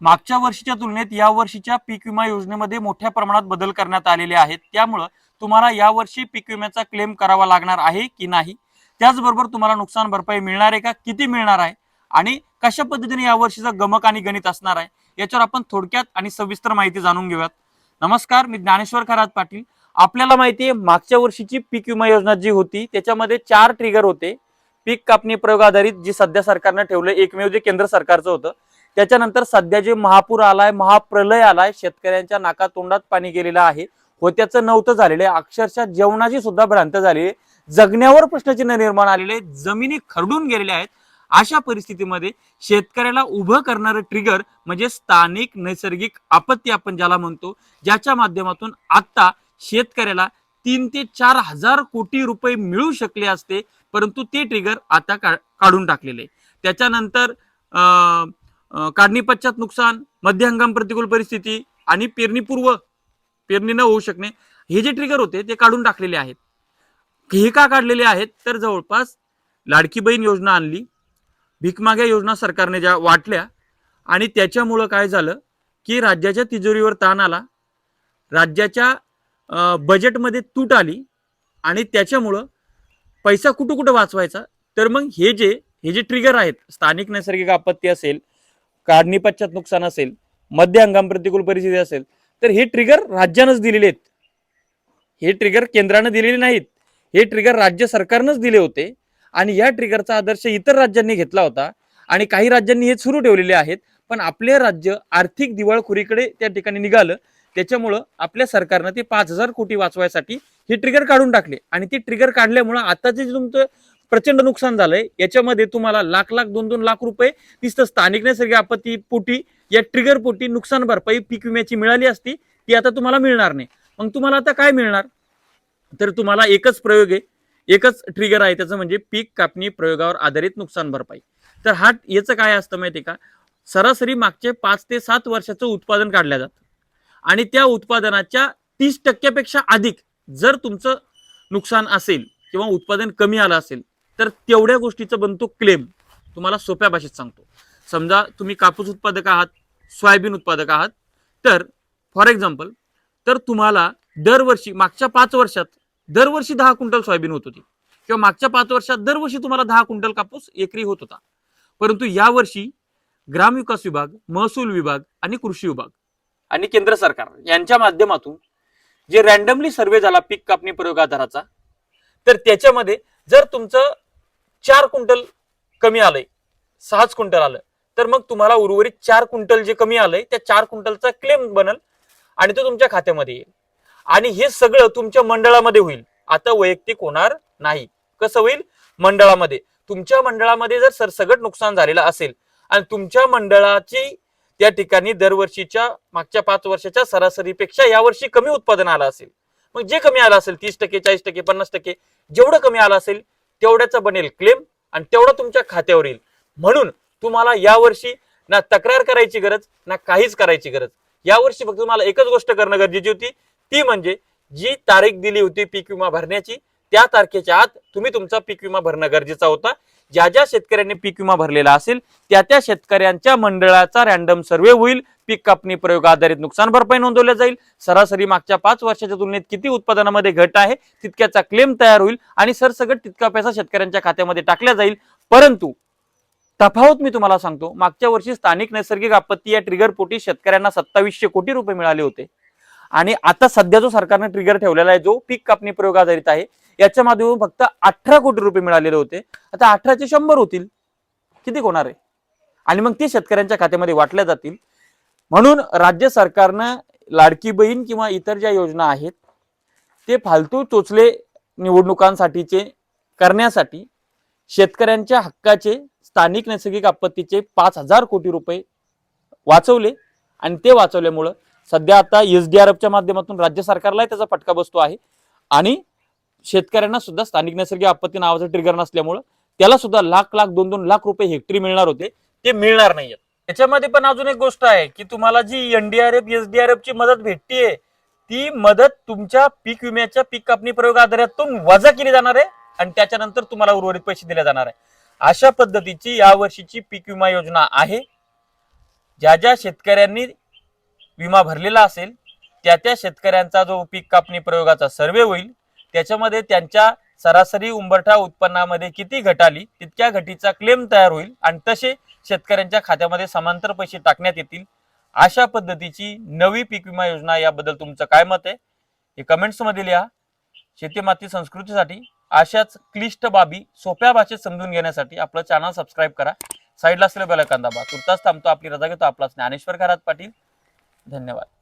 मागच्या वर्षीच्या तुलनेत या वर्षीच्या पीक विमा योजनेमध्ये मोठ्या प्रमाणात बदल करण्यात आलेले आहेत. त्यामुळं तुम्हाला यावर्षी पीक विम्याचा क्लेम करावा लागणार आहे की नाही? त्याचबरोबर तुम्हाला नुकसान भरपाई मिळणार आहे का? किती मिळणार आहे? आणि कशा पद्धतीने या वर्षीचा गमक आणि गणित असणार आहे? याच्यावर आपण थोडक्यात आणि सविस्तर माहिती जाणून घेऊयात. नमस्कार मी ज्ञानेश्वर खरात पाटील. आपल्याला माहिती आहे मागच्या वर्षीची पीक विमा योजना जी होती त्याच्यामध्ये चार ट्रिगर होते. पीक कापणी प्रयोग आधारित जी सध्या सरकारनं ठेवलं एकमेव जे केंद्र सरकारचं होतं त्याच्यानंतर सध्या जे महापूर आलाय महाप्रलय आलाय शेतकऱ्यांच्या नाकातोंडात पाणी गेलेलं आहे. होत्याचं नव्हतं झालेलं आहे. अक्षरशः जेवणाची सुद्धा भ्रांत झाली आहे. जगण्यावर प्रश्नचिन्ह निर्माण आलेले जमिनी खरडून गेलेल्या आहेत. अशा परिस्थितीमध्ये शेतकऱ्याला उभं करणारं ट्रिगर म्हणजे स्थानिक नैसर्गिक आपत्ती आपण ज्याला म्हणतो ज्याच्या माध्यमातून आता शेतकऱ्याला तीन ते चार हजार कोटी रुपये मिळू शकले असते परंतु ते ट्रिगर आता का- काढून टाकलेले त्याच्यानंतर अं, काढणी पश्चात नुकसान मध्य हंगाम प्रतिकूल परिस्थिती आणि पेरणीपूर्व पेरणी न होऊ शकणे हे जे ट्रिगर होते ते काढून टाकलेले आहेत. हे का काढलेले आहेत? तर जवळपास लाडकी बहीण योजना आणली भीकमाग्या योजना सरकारने ज्या वाटल्या आणि त्याच्यामुळं काय झालं की राज्याच्या तिजोरीवर ताण आला राज्याच्या बजेटमध्ये तूट आली आणि त्याच्यामुळं पैसा कुठं कुठं वाचवायचा? तर मग हे जे हे जे ट्रिगर आहेत स्थानिक नैसर्गिक आपत्ती असेल काढणी पश्चात नुकसान असेल मध्य हंगाम प्रतिकूल परिस्थिती असेल तर हे ट्रिगर राज्यानंच दिलेले आहेत. हे ट्रिगर केंद्रानं दिलेले नाहीत. हे ट्रिगर राज्य सरकारनंच दिले होते. आणि या ट्रिगरचा आदर्श इतर राज्यांनी घेतला होता. आणि काही राज्यांनी हे सुरू ठेवलेले आहेत. पण आपले राज्य आर्थिक दिवाळखोरीकडे त्या ठिकाणी निघालं. त्याच्यामुळं आपल्या सरकारनं ते पाच हजार कोटी वाचवायसाठी हे ट्रिगर काढून टाकले. आणि ते ट्रिगर काढल्यामुळं आताचे जे तुमचं प्रचंड नुकसान झालंय. याच्यामध्ये तुम्हाला लाख लाख दोन दोन लाख रुपये तिथं स्थानिक नैसर्गिक आपत्ती पोटी या ट्रिगर पोटी नुकसान भरपाई पीक विम्याची मिळाली असती ती आता तुम्हाला मिळणार नाही. मग तुम्हाला आता काय मिळणार? तर तुम्हाला एकच प्रयोग आहे. एकच ट्रिगर आहे त्याचं म्हणजे पीक कापणी प्रयोगावर आधारित नुकसान भरपाई. तर हा याचं काय असतं माहिती का? सरासरी मागचे पाच ते सात वर्षाचं उत्पादन काढलं जातं. आणि त्या उत्पादनाच्या तीस टक्क्यापेक्षा अधिक जर तुमचं नुकसान असेल किंवा उत्पादन कमी आलं असेल तर तेवढ्या गोष्टीचं बनतो क्लेम तुम्हाला सोप्या भाषेत सांगतो. समजा तुम्ही कापूस उत्पादक आहात सोयाबीन उत्पादक आहात तर फॉर एक्झाम्पल तर तुम्हाला दरवर्षी मागच्या पाच वर्षात दरवर्षी दहा क्विंटल सोयाबीन होत होती. किंवा मागच्या पाच वर्षात दरवर्षी तुम्हाला दहा क्विंटल कापूस एकरी होत होता. परंतु यावर्षी ग्रामविकास विभाग महसूल विभाग आणि कृषी विभाग आणि केंद्र सरकार यांच्या माध्यमातून जे रॅन्डमली सर्वे झाला पीक कापणी प्रयोगाधाराचा तर त्याच्यामध्ये जर तुमचं चार क्विंटल कमी आलंय. सहाच क्विंटल आलं. तर मग तुम्हाला उर्वरित चार क्विंटल जे कमी आलंय त्या चार क्विंटलचा क्लेम बनल आणि तो तुमच्या खात्यामध्ये येईल. आणि हे सगळं तुमच्या मंडळामध्ये होईल. आता वैयक्तिक होणार नाही. कसं होईल? मंडळामध्ये. तुमच्या मंडळामध्ये जर सरसगट नुकसान झालेलं असेल आणि तुमच्या मंडळाची त्या ठिकाणी दरवर्षीच्या मागच्या पाच वर्षाच्या सरासरीपेक्षा यावर्षी कमी उत्पादन आलं असेल. मग जे कमी आलं असेल तीस टक्के चाळीस टक्के पन्नास टक्के जेवढं कमी आलं असेल तेवढ्याचा बनेल क्लेम आणि तेवढं तुमच्या खात्यावर येईल. म्हणून तुम्हाला यावर्षी ना तक्रार करायची गरज ना काहीच करायची गरज. यावर्षी फक्त तुम्हाला एकच गोष्ट करणं गरजेची होती. ती म्हणजे जी तारीख दिली होती पीक विमा भरण्याची त्या तारखेच्या आत तुम्ही तुमचा पीक विमा भरणं गरजेचा होता. ज्या ज्या शेतकऱ्यांनी पीक विमा भरलेला असेल त्या त्या शेतकऱ्यांच्या मंडळाचा रॅन्डम सर्वे होईल. पीक कापणी प्रयोग आधारित नुकसान भरपाई नोंदवल्या जाईल. सरासरी मागच्या पाच वर्षाच्या तुलनेत किती उत्पादनामध्ये घट आहे तितक्याचा क्लेम तयार होईल आणि सरसगट तितका पैसा शेतकऱ्यांच्या खात्यामध्ये टाकला जाईल. परंतु तफावत मी तुम्हाला सांगतो मागच्या वर्षी स्थानिक नैसर्गिक आपत्ती या ट्रिगर पोटी शेतकऱ्यांना सत्तावीसशे कोटी रुपये मिळाले होते. आणि आता सध्या जो सरकारने ट्रिगर ठेवलेला आहे जो पीक कापणी प्रयोग आधारित आहे याच्या माध्यमातून फक्त अठरा कोटी रुपये मिळालेले होते. आता अठराचे शंभर होतील. किती होणार आहे? आणि मग ते शेतकऱ्यांच्या खात्यामध्ये वाटल्या जातील. म्हणून राज्य सरकारनं लाडकी बहीण किंवा इतर ज्या योजना आहेत ते फालतू चोचले निवडणुकांसाठीचे करण्यासाठी शेतकऱ्यांच्या हक्काचे स्थानिक नैसर्गिक आपत्तीचे पाच हजार कोटी रुपये वाचवले. आणि ते वाचवल्यामुळं सध्या आता एस डी आर एफच्या माध्यमातून राज्य सरकारलाही त्याचा फटका बसतो आहे. आणि शेतकऱ्यांना सुद्धा स्थानिक नैसर्गिक आपत्ती नावाचं ट्रिगर नसल्यामुळं त्याला सुद्धा लाख लाख दोन दोन लाख रुपये हेक्टरी मिळणार होते. ते मिळणार नाहीयेत. त्याच्यामध्ये पण अजून एक गोष्ट आहे की तुम्हाला जी एनडीआरएफ एसडीआरएफ ची मदत भेटतीये ती मदत तुमच्या पीक विम्याच्या पीक कापणी प्रयोग आधारातून वजा केली जाणार आहे आणि त्याच्यानंतर तुम्हाला उर्वरित पैसे दिले जाणार आहे. अशा पद्धतीची या वर्षीची पीक विमा योजना आहे. ज्या ज्या शेतकऱ्यांनी विमा भरलेला असेल त्या त्या शेतकऱ्यांचा जो पीक कापणी प्रयोगाचा सर्वे होईल त्याच्यामध्ये त्यांच्या सरासरी उंबरठा उत्पन्नामध्ये किती घट आली तितक्या घटीचा क्लेम तयार होईल आणि तसे शेतकऱ्यांच्या खात्यामध्ये समांतर पैसे टाकण्यात येतील. अशा पद्धतीची नवी पीक विमा योजना याबद्दल तुमचं काय मत आहे? हे कमेंट्समध्ये लिहा. शेती माती संस्कृतीसाठी अशाच क्लिष्ट बाबी सोप्या भाषेत समजून घेण्यासाठी आपलं चॅनल सबस्क्राईब करा. साईडला असलेला बेल आयकॉन तुर्तास थांबतो. आपली रजा घेतो. आपला ज्ञानेश्वर घरात पाटील. धन्यवाद.